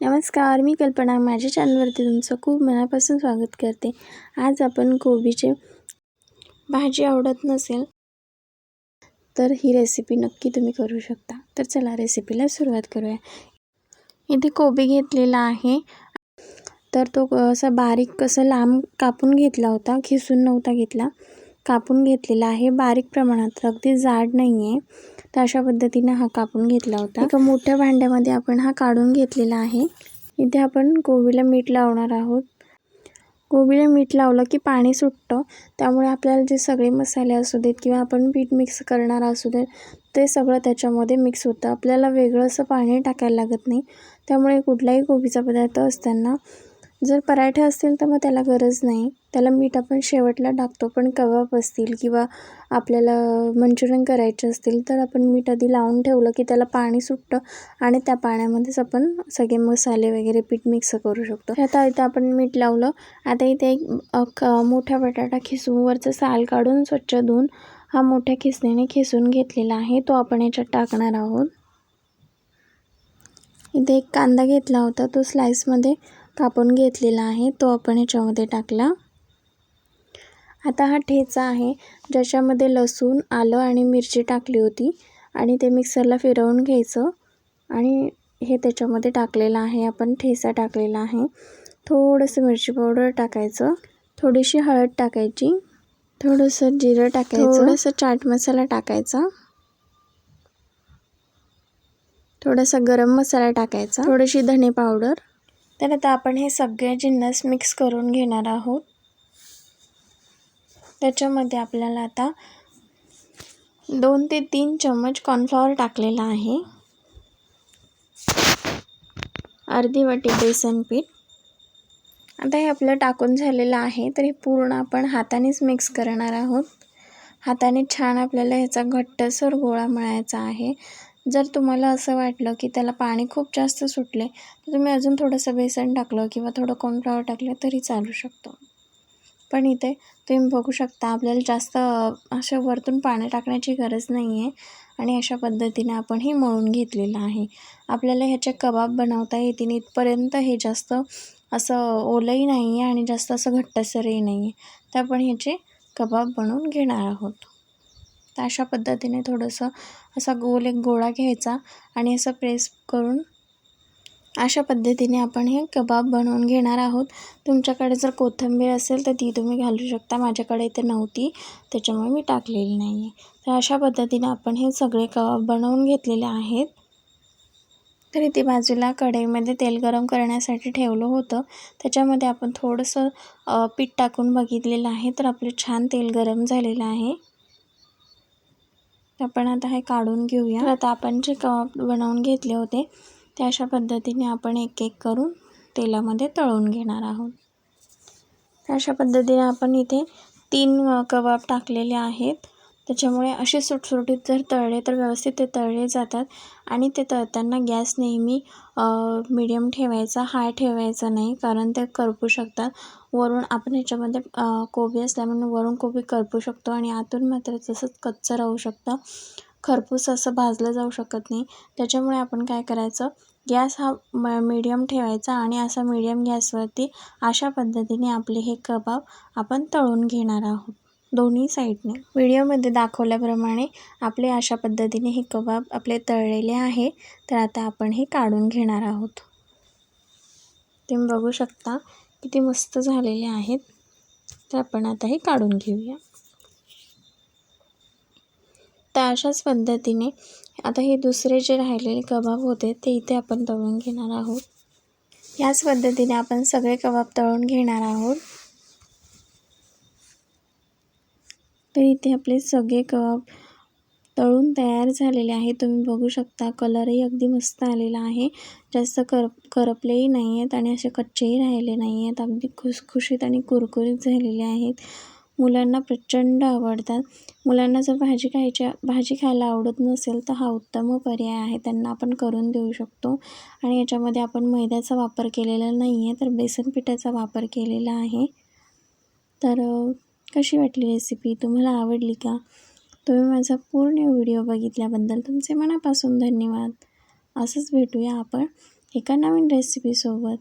नमस्कार मी कल्पना. माझ्या चॅनलवरती तुमचं खूप मनापासून स्वागत करते. आज आपण कोबीचे भाजी आवडत नसेल तर ही रेसिपी नक्की तुम्ही करू शकता. तर चला रेसिपीला सुरुवात करूया. इथे कोबी घेतलेला आहे. तर तो असा बारीक कसं लांब कापून घेतला होता खिसून नव्हता घेतला. कापून घेतलेला आहे. बारीक प्रमाणात. अगदी जाड नाही आहे तर अशा पद्धतीने हा कापून घेतला होता. एका मोठ्या भांड्यामध्ये आपण हा काढून घेतलेला आहे. इथे आपण कोबीला मीठ लावणार आहोत. कोबीला मीठ लावलं की पाणी सुटतं. त्यामुळे आपल्याला जे सगळे मसाले असू देत किंवा आपण पीठ मिक्स करणार असू देत ते सगळं त्याच्यामध्ये मिक्स होतं. आपल्याला वेगळं असं पाणी टाकायला लागत नाही. त्यामुळे कुठलाही कोबीचा पदार्थ असताना जर पराठे असतील तर मग त्याला गरज नाही. त्याला मीठ आपण शेवटला टाकतो. पण कबाब असतील किंवा आपल्याला मंचुरियन करायचे असतील तर आपण मीठ आधी लावून ठेवलं की त्याला पाणी सुटतं आणि त्या पाण्यामध्येच आपण सगळे मसाले वगैरे पीठ मिक्स करू शकतो. आता इथं आपण मीठ लावलं. आता इथे एक मोठा बटाटा खिसून वरचं साल काढून स्वच्छ धुवून हा मोठ्या खिसणीने खिसून घेतलेला आहे. तो आपण याच्यात टाकणार आहोत. इथे एक कांदा घेतला होता. तो स्लाईसमध्ये कापून घेतलेला आहे तो आपण याच्यामध्ये टाकला. आता हा ठेचा आहे ज्याच्यामध्ये लसूण आलं आणि मिरची टाकली होती आणि ते मिक्सरला फिरवून घ्यायचं आणि हे त्याच्यामध्ये टाकलेलं आहे आपण ठेचा टाकलेला आहे. थोडंसं मिरची पावडर टाकायचं थोडीशी हळद टाकायची थोडंसं जिरं टाकायचं थोडंसं चाट मसाला टाकायचा. थोडासा गरम मसाला टाकायचा. थोडीशी धने पावडर. तर आता आपण हे सगळे जिन्नस मिक्स करून घेणार आहोत. त्याच्यामध्ये आपल्याला आता दोन ते तीन चम्मच कॉर्नफ्लॉवर टाकलेला आहे. अर्धी वाटी बेसन पीठ. आता हे आपलं टाकून झालेलं आहे तर हे पूर्ण आपण हातानेच मिक्स करणार आहोत. हाताने छान आपल्याला ह्याचा घट्टसर गोळा मळायचा आहे. जर तुम्हाला असं वाटलं की त्याला पाणी खूप जास्त सुटले तर तुम्ही अजून थोडंसं बेसन टाकलं किंवा थोडं कॉर्नफ्लॉवर टाकलं तरी चालू शकतो. पण इथे तुम्ही बघू शकता आपल्याला जास्त अशा वरतून पाणी टाकण्याची गरज नाही आहे आणि अशा पद्धतीने आपण हे मळून घेतलेलं आहे. आपल्याला ह्याचे कबाब बनवता येतील इथपर्यंत हे जास्त असं ओलंही नाही आहे आणि जास्त असं घट्टसरही नाही आहे तर आपण ह्याचे कबाब बनवून घेणार आहोत. तर अशा पद्धतीने थोडंसं असा गोल एक गोळा घ्यायचा आणि असं प्रेस करून अशा पद्धतीने आपण हे कबाब बनवून घेणार आहोत. तुमच्याकडे जर कोथिंबीर असेल तर ती तुम्ही घालू शकता. माझ्याकडे इथे नव्हती त्याच्यामुळे मी टाकलेली नाही आहे तर अशा पद्धतीने आपण हे सगळे कबाब बनवून घेतलेले आहेत. तर इथे बाजूला कढईमध्ये तेल गरम करण्यासाठी ठेवलं होतं. त्याच्यामध्ये आपण थोडंसं पीठ टाकून बघितलेलं आहे. तर आपलं छान तेल गरम झालेलं आहे. आपण आता हे काढून घेऊया. तर आता आपण जे कबाब बनवून घेतले होते ते अशा पद्धतीने आपण एक एक करून तेलामध्ये तळून घेणार आहोत. तर अशा पद्धतीने आपण इथे तीन कबाब टाकलेले आहेत. त्याच्यामुळे असे सुटसुटीत जर तळले तर व्यवस्थित ते तळले जातात आणि ते तळताना गॅस नेहमी मिडियम ठेवायचा हाय ठेवायचा नाही कारण ते करपू शकतात. वरून आपण ह्याच्यामध्ये कोबी असल्यामुळे वरून कोबी करपू शकतो आणि आतून मात्र तसंच कच्चं राहू शकतं. खरपूस असं भाजलं जाऊ शकत नाही. त्याच्यामुळे आपण काय करायचं? गॅस हा म मीडियम ठेवायचा आणि असा मीडियम गॅसवरती अशा पद्धतीने आपले हे कबाब आपण तळून घेणार आहोत. दोन्ही साईडने. व्हिडिओमध्ये दाखवल्याप्रमाणे आपले अशा पद्धतीने हे कबाब आपले तळलेले आहे. तर आता आपण हे काढून घेणार आहोत. तुम्ही बघू शकता किती मस्त झालेले आहेत. तर आपण आता हे काढून घेऊया. तर अशाच पद्धतीने आता हे दुसरे जे राहिलेले कबाब होते ते इथे आपण तळून घेणार आहोत. याच पद्धतीने आपण सगळे कबाब तळून घेणार आहोत. तर इथे आपले सगळे कप तळून तयार झालेले आहे तुम्ही बघू शकता कलरही अगदी मस्त आलेला आहे. जास्त कर करपलेही नाही आहेत आणि असे कच्चेही राहिले नाही आहेत अगदी खुसखुशीत आणि कुरकुरीत झालेले आहेत. मुलांना प्रचंड आवडतात. मुलांना जर भाजी खायच्या भाजी खायला आवडत नसेल तर हा उत्तम पर्याय आहे. त्यांना आपण करून देऊ शकतो. आणि याच्यामध्ये आपण मैद्याचा वापर केलेला नाही आहे तर बेसन पिठाचा वापर केलेला आहे. तर कशी वाटली रेसिपी तुम्हाला आवडली का? तुम्ही माझा पूर्ण व्हिडिओ बघितल्याबद्दल तुमचे मनापासून धन्यवाद. असंच भेटूया आपण एका नवीन रेसिपीसोबत